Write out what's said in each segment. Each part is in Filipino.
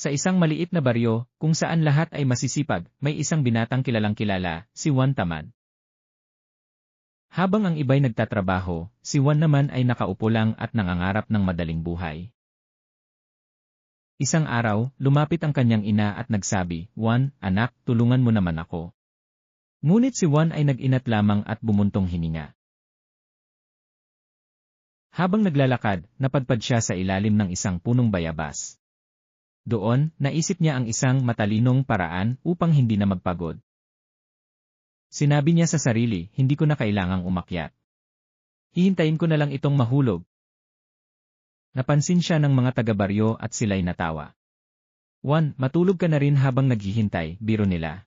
Sa isang maliit na baryo, kung saan lahat ay masisipag, may isang binatang kilalang kilala, si Juan Tamad. Habang ang iba'y nagtatrabaho, si Juan naman ay nakaupo lang at nangangarap ng madaling buhay. Isang araw, lumapit ang kanyang ina at nagsabi, Juan, anak, tulungan mo naman ako. Ngunit si Juan ay nag-inat lamang at bumuntong hininga. Habang naglalakad, napadpad siya sa ilalim ng isang punong bayabas. Doon, naisip niya ang isang matalinong paraan upang hindi na magpagod. Sinabi niya sa sarili, hindi ko na kailangang umakyat. Hihintayin ko na lang itong mahulog. Napansin siya ng mga taga-baryo at sila'y natawa. Juan, matulog ka na rin habang naghihintay, biro nila.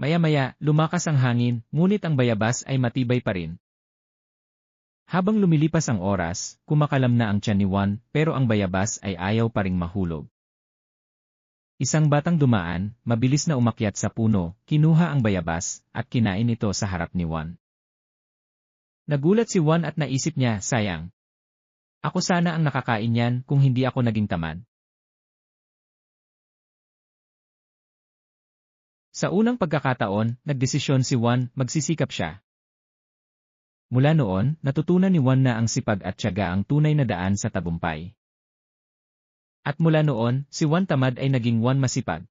Maya-maya, lumakas ang hangin, ngunit ang bayabas ay matibay pa rin, habang lumilipas ang oras, kumakalam na ang tiyan ni Juan, pero ang bayabas ay ayaw pa ring mahulog. Isang batang dumaan, mabilis na umakyat sa puno, kinuha ang bayabas, at kinain ito sa harap ni Juan. Nagulat si Juan at naisip niya, sayang. Ako sana ang nakakain yan kung hindi ako naging tamad. Sa unang pagkakataon, nagdesisyon si Juan, magsisikap siya, Mula noon, natutunan ni Juan na ang sipag at tiyaga ang tunay na daan sa tabumpay. At mula noon, si Juan Tamad ay naging Juan Masipag.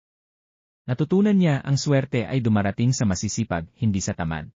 Natutunan niya ang swerte ay dumarating sa masisipag, hindi sa tamad.